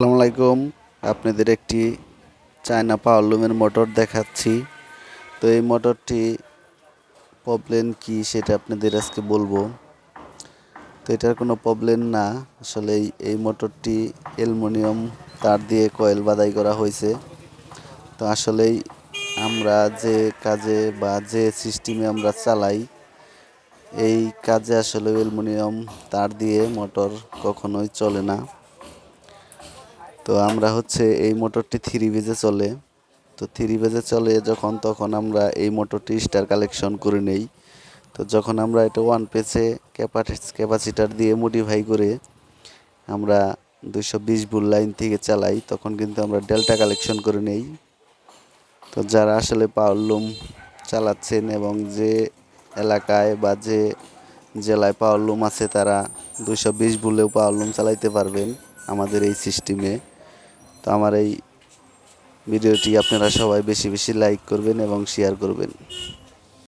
আসসালামু আলাইকুম। আপনাদের একটি চায়না পাওয়ার লুমের মোটর দেখাচ্ছি। তো এই মোটরটি প্রবলেম কি সেটা আপনাদের আজকে বলব। তো এটার কোনো প্রবলেম না। আসলে এই মোটরটি অ্যালুমিনিয়াম তার দিয়ে কয়েল বাদাই করা হয়েছে। তো আসলেই আমরা যে কাজে বা যে সিস্টেমে আমরা চালাই, এই কাজে আসলে অ্যালুমিনিয়াম তার দিয়ে মোটর কখনোই চলে না। তো আমরা হচ্ছে এই মোটরটি থ্রি বেজে চলে। তো থ্রি বেজে চলে যখন, তখন আমরা এই মোটরটি স্টার কালেকশন করে নেই। তো যখন আমরা এটা ওয়ান পেজে ক্যাপাসিটার দিয়ে মডিফাই করে আমরা দুশো বিশ বুল লাইন থেকে চালাই, তখন কিন্তু আমরা ডেল্টা কালেকশন করে নেই। তো যারা আসলে পাওয়ার লুম চালাচ্ছেন এবং যে এলাকায় বা যে জেলায় পাওয়ার লুম আছে, তারা দুশো বিশ বুলেও পাওয়ার লুম চালাইতে পারবেন আমাদের এই সিস্টেমে তো আমার এই ভিডিওটি আপনারা সবাই বেশি বেশি লাইক করবেন এবং শেয়ার করবেন।